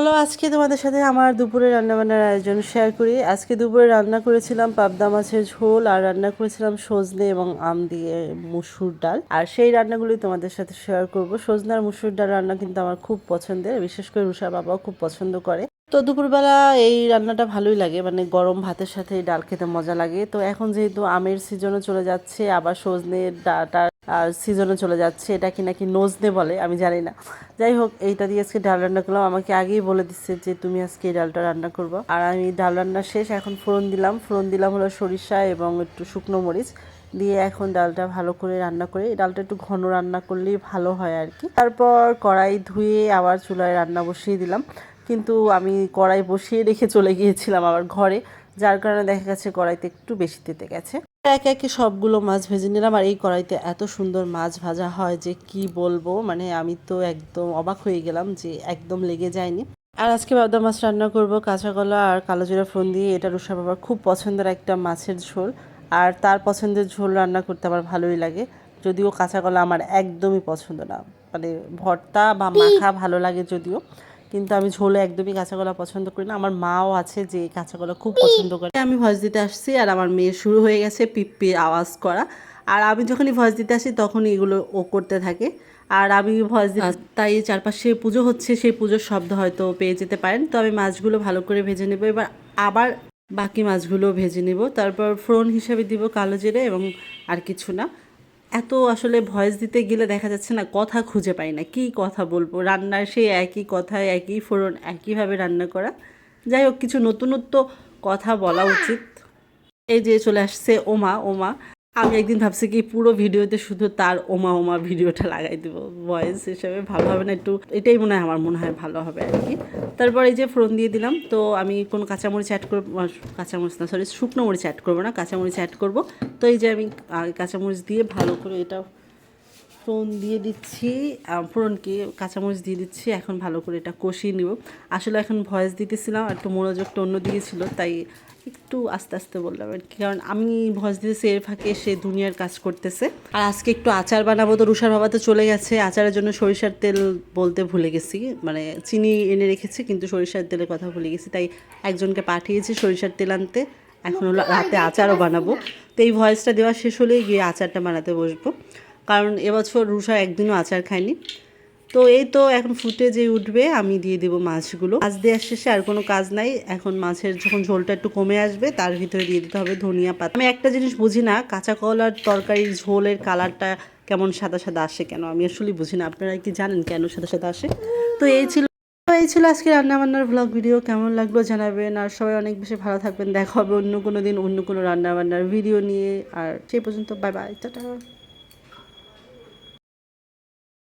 চলো আজকে তোমাদের সাথে আমার দুপুরে রান্নাবান্নার আয়োজন শেয়ার করি। আজকে দুপুরে রান্না করেছিলাম পাবদা মাছের ঝোল আর রান্না করেছিলাম সজনে এবং আম দিয়ে মুসুর ডাল। আর সেই রান্নাগুলি তোমাদের সাথে শেয়ার করব। সজনে আর মুসুর ডাল রান্না কিন্তু আমার খুব পছন্দের, বিশেষ করে রুষা বাবাও খুব পছন্দ করে। তো দুপুরবেলা এই রান্নাটা ভালোই লাগে মানে গরম ভাতের সাথে ডাল খেতে মজা লাগে। তো এখন যেহেতু আমের সিজনও চলে যাচ্ছে, আবার সজনের ডাটা সিজনে চলে যাচ্ছে, এটা কি নাকি নজনে বলে, আমি জানি না। যাই হোক, এইটা দিয়ে আজকে ডাল রান্না করলাম। আমাকে আগেই বলে দিচ্ছে যে, তুমি আজকে এই ডালটা রান্না করব। আর আমি ডাল রান্না শেষ, এখন ফোড়ন দিলাম। ফোড়ন দিলাম হলো সরিষা এবং একটু শুকনো মরিচ। দিয়ে এখন ডালটা ভালো করে রান্না করে ডালটা একটু ঘন রান্না করলেই ভালো হয় আর কি। তারপর কড়াই ধুয়ে আবার চুলায় রান্না বসিয়ে দিলাম। কিন্তু আমি কড়াই বসিয়ে রেখে চলে গিয়েছিলাম আবার ঘরে, যার কারণে দেখা গেছে কড়াইতে একটু বেশি তেতে গেছে। একে একে সবগুলো মাছ ভেজে নিলাম। আর এই কড়াইতে এত সুন্দর মাছ ভাজা হয় যে কি বলব? মানে আমি তো একদম অবাক হয়ে গেলাম যে একদম লেগে যায়নি। আর আজকে বাবদা মাছ রান্না করব কাঁচা কলা আর কালো জিরা ফোন দিয়ে। এটা রুষা বাবার খুব পছন্দের একটা মাছের ঝোল। আর তার পছন্দের ঝোল রান্না করতে আমার ভালোই লাগে। যদিও কাঁচা কলা আমার একদমই পছন্দ না। মানে ভর্তা বা মাখা ভালো লাগে যদিও। কিন্তু আমি ঝোলে একদমই কাঁচা কলা পছন্দ করি না। আমার মাও আছে যে কাঁচা কলা খুব পছন্দ করে। আমি ভয়েস দিতে আসছি আর আমার মেয়ে শুরু হয়ে গেছে পিপ্পি আওয়াজ করা। আর আমি যখনই ভয়েস দিতে আসি তখনই এগুলো ও করতে থাকে। আর আমি ভয়েস দিতে তাই চারপাশে পুজো হচ্ছে সেই পুজোর শব্দ হয়তো পেয়ে যেতে পারেন। তো আমি মাছগুলো ভালো করে ভেজে নেব। এবার আবার বাকি মাছগুলো ভেজে নেব। তারপর ফোড়ন হিসাবে দিব কালো জিরে এবং আর কিছু না। এত আসলে ভয়েস দিতে গেলে দেখা যাচ্ছে না কথা খুঁজে পাই না। কি কথা বলব? রান্নার সেই একই কথা, একই ফোড়ন, একইভাবে রান্না করা। যাই হোক, কিছু নতুনত্ব কথা বলা উচিত। এই যে চলে আসছে ওমা ওমা। আমি একদিন ভাবছি কি পুরো ভিডিওতে শুধু তার ওমা ওমা ভিডিওটা লাগাই দেবো। ভয়েস হিসেবে ভালো হবে না, একটু এটাই মনে হয়, আমার মনে হয় ভালো হবে আর কি। তারপর এই যে ফোন দিয়ে দিলাম, তো আমি কোনো কাঁচামরিচ অ্যাড করব কাঁচামরিচ না সরি শুকনো মরিচ অ্যাড করব না, কাঁচামরিচ অ্যাড করব। তো এই যে আমি কাঁচামরিচ দিয়ে ভালো করে এটা ফোড়ন দিয়ে দিচ্ছি ফোড়নকে কাঁচামরিচ দিয়ে দিচ্ছি এখন ভালো করে এটা কষিয়ে নিব। আসলে এখন ভয়েস দিতেছিলাম একটু মনোযোগটা অন্যদিকে ছিল তাই একটু আস্তে আস্তে বললাম আর কি। কারণ আমি ভয়েস দিতেছি এর ফাঁকে সে দুনিয়ার কাজ করতেছে। আর আজকে একটু আচার বানাবো তো রুষার বাবা তো চলে গেছে আচারের জন্য সরিষার তেল বলতে ভুলে গেছি মানে চিনি এনে রেখেছি কিন্তু সরিষার তেলের কথা ভুলে গেছি তাই একজনকে পাঠিয়েছি সরিষার তেল আনতে। এখন হলো রাতে আচারও বানাবো। তো এই ভয়েসটা দেওয়া শেষ হলেই গিয়ে আচারটা বানাতে বসবো। কারণ এবছর রুষা একদিনও আচার খায়নি। তো এই তো এখন ফুটে যে উঠবে, আমি দিয়ে দেবো মাছগুলো। মাছ দেওয়ার শেষে আর কোনো কাজ নাই, এখন মাছের যখন ঝোলটা একটু কমে আসবে তার ভিতরে দিয়ে দিতে হবে ধনিয়া পাতা। আমি একটা জিনিস বুঝি না, কাঁচা কলার তরকারির ঝোলের কালারটা কেমন সাদা সাদা আসে কেন? আমি আসলে বুঝি না, আপনারা কি জানেন কেন সাদা সাদা আসে? তো এই ছিল এই ছিল আজকে রান্নাবান্নার ভ্লগ ভিডিও কেমন লাগল জানাবেন। আর সবাই অনেক বেশি ভালো থাকবেন, দেখা হবে অন্য কোনো দিন অন্য কোনো রান্নাবান্নার ভিডিও নিয়ে। আর সেই পর্যন্ত বাই বাই টাটা